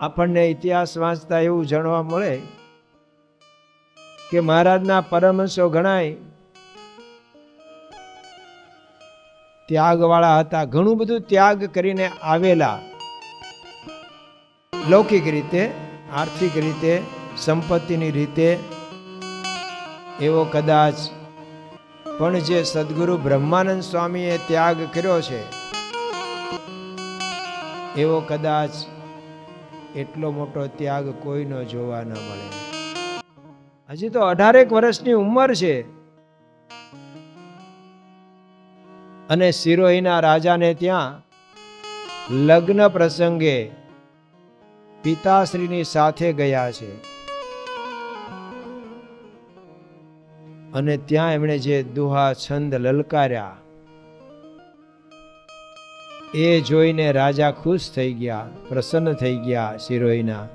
આપણને ઇતિહાસ વાંચતા એવું જાણવા મળે કે મહારાજના પરમહંસો ગણાય, ત્યાગવાળા હતા, ઘણું બધું ત્યાગ કરીને આવેલા. લૌકિક રીતે, આર્થિક રીતે, સંપત્તિની રીતે, એવો કદાચ પણ જે સદગુરુ બ્રહ્માનંદ સ્વામીએ ત્યાગ કર્યો છે, એવો કદાચ એટલો મોટો ત્યાગ કોઈનો જોવા ન મળે. હજી તો અઢારેક વર્ષની ઉંમર છે. અને સિરોહીના રાજાને ત્યાં લગ્ન પ્રસંગે પિતાશ્રીની સાથે ગયા છે. અને ત્યાં એમણે જે દુહા છંદ લલકાર્યા. એ જોઈને રાજા ખુશ થઈ ગયા, પ્રસન્ન થઈ ગયા શિરોઈના.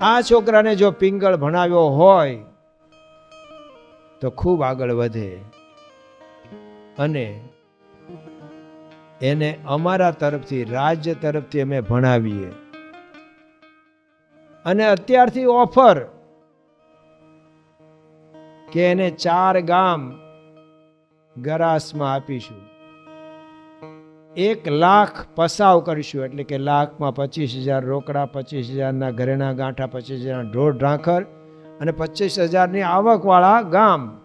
આ છોકરાને જો પિંગળ ભણાવ્યો હોય, તો ખૂબ આગળ વધે. અને એને અમારા તરફથી, રાજ્ય તરફથી અમે ભણાવીએ. અને અત્યારથી ઓફર કે એને ચાર ગામ ગરાસમાં આપીશું. એક લાખ પસાવ કરીશું, એટલે કે લાખમાં પચીસ હજાર રોકડા, પચીસ હજારના ઘરેણા ગાંઠા, પચીસ હજારના ઢોર ઢાંખર અને પચીસ હજારની આવકવાળા ગામ.